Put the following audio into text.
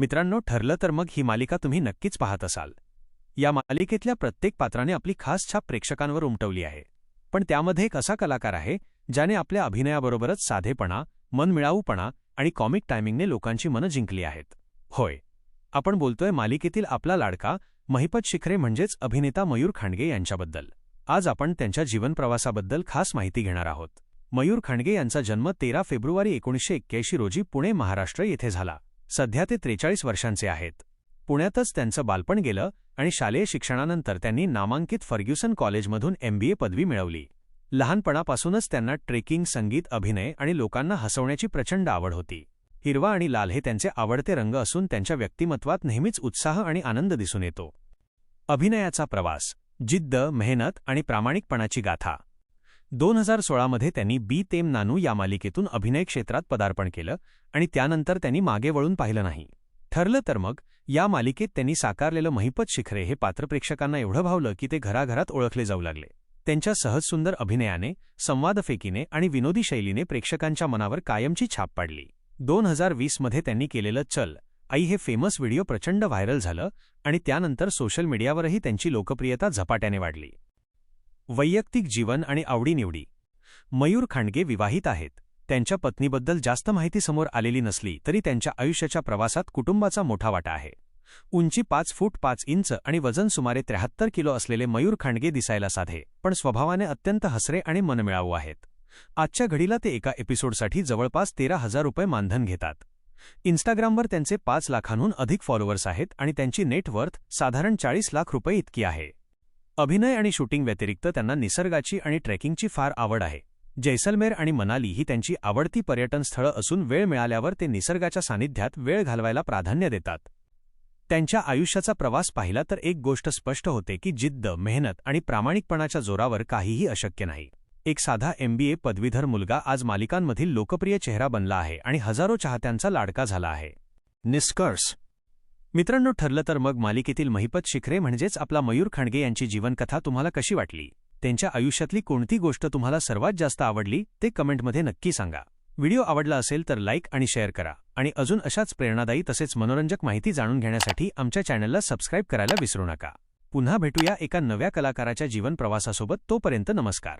मित्रांनो ठरलं तर मग ही मालिका तुम्ही नक्कीच पाहत असाल. या मालिकेतल्या प्रत्येक पात्राने आपली खास छाप प्रेक्षकांवर उमटवली आहे. पण त्यामध्ये एक असा कलाकार आहे ज्याने आपल्या अभिनयाबरोबरच साधेपणा मनमिळाऊपणा आणि कॉमिक टायमिंगने लोकांची मनं जिंकली आहेत. होय आपण बोलतोय मालिकेतील आपला लाडका महिपत शिखरे म्हणजेच अभिनेता मयूर खांडगे यांच्याबद्दल. आज आपण त्यांच्या जीवनप्रवासाबद्दल खास माहिती घेणार आहोत. मयूर खांडगे यांचा जन्म तेरा फेब्रुवारी एकोणीसशे एक्क्याऐंशी रोजी पुणे महाराष्ट्र येथे झाला. सध्या ते त्रेचाळीस वर्षांचे आहेत. पुण्यातच त्यांचं बालपण गेलं आणि शालेय शिक्षणानंतर त्यांनी नामांकित फर्ग्युसन कॉलेजमधून एमबीए पदवी मिळवली. लहानपणापासूनच त्यांना ट्रेकिंग संगीत अभिनय आणि लोकांना हसवण्याची प्रचंड आवड होती. हिरवा आणि लाल हे त्यांचे आवडते रंग असून त्यांच्या व्यक्तिमत्वात नेहमीच उत्साह आणि आनंद दिसून येतो. अभिनयाचा प्रवास जिद्द मेहनत आणि प्रामाणिकपणाची गाथा. दोन हजार सोळामध्ये त्यांनी बी तेम नानू या मालिकेतून अभिनय क्षेत्रात पदार्पण केलं आणि त्यानंतर त्यांनी मागे वळून पाहिलं नाही. ठरलं तर मग या मालिकेत त्यांनी साकारलेलं महिपत शिखरे हे पात्र प्रेक्षकांना एवढं भावलं की ते घराघरात ओळखले जाऊ लागले. त्यांच्या सहजसुंदर अभिनयाने संवादफेकीने आणि विनोदी शैलीने प्रेक्षकांच्या मनावर कायमची छाप पाडली. दोन हजार वीसमध्ये त्यांनी केलेलं चल आई हे फेमस व्हिडिओ प्रचंड व्हायरल झालं आणि त्यानंतर सोशल मीडियावरही त्यांची लोकप्रियता झपाट्याने वाढली. वैयक्तिक जीवन आणि आवडीनिवडी. मयूर खांडगे विवाहित आहेत. त्यांच्या पत्नीबद्दल जास्त माहिती समोर आलेली नसली तरी त्यांच्या आयुष्याच्या प्रवासात कुटुंबाचा मोठा वाटा आहे. उंची पाच फूट पाच इंच आणि वजन सुमारे त्र्याहत्तर किलो असलेले मयूर खांडगे दिसायला साधे पण स्वभावाने अत्यंत हसरे आणि मनमिळावू आहेत. आजच्या घडीला ते एका एपिसोडसाठी जवळपास तेरा हजार रुपये मानधन घेतात. इन्स्टाग्रामवर त्यांचे पाच लाखांहून अधिक फॉलोअर्स आहेत आणि त्यांची नेटवर्थ साधारण चाळीस लाख रुपये इतकी आहे. अभिनय आणि शूटिंग व्यतिरिक्त त्यांना निसर्गाची आणि ट्रेकिंगची फार आवड आहे. जैसलमेर आणि मनाली ही त्यांची आवडती पर्यटन स्थळं असून वेळ मिळाल्यावर ते निसर्गाच्या सानिध्यात वेळ घालवायला प्राधान्य देतात. त्यांच्या आयुष्याचा प्रवास पाहिला तर एक गोष्ट स्पष्ट होते की जिद्द मेहनत आणि प्रामाणिकपणाच्या जोरावर काहीही अशक्य नाही. एक साधा एमबीए पदवीधर मुलगा आज मालिकांमधील लोकप्रिय चेहरा बनला आहे आणि हजारो चाहत्यांचा लाडका झाला आहे. निष्कर्ष मित्रांनो ठरलं तर मग मालिकेतील महिपत शिखरे म्हणजेच आपला मयूर खांडगे यांची जीवनकथा तुम्हाला कशी वाटली? त्यांच्या आयुष्यातली कोणती गोष्ट तुम्हाला सर्वात जास्त आवडली ते कमेंटमध्ये नक्की सांगा. व्हिडिओ आवडला असेल तर लाईक आणि शेअर करा. आणि अजून अशाच प्रेरणादायी तसेच मनोरंजक माहिती जाणून घेण्यासाठी आमच्या चॅनलला सबस्क्राईब करायला विसरू नका. पुन्हा भेटूया एका नव्या कलाकाराच्या जीवन प्रवासासोबत तोपर्यंत नमस्कार.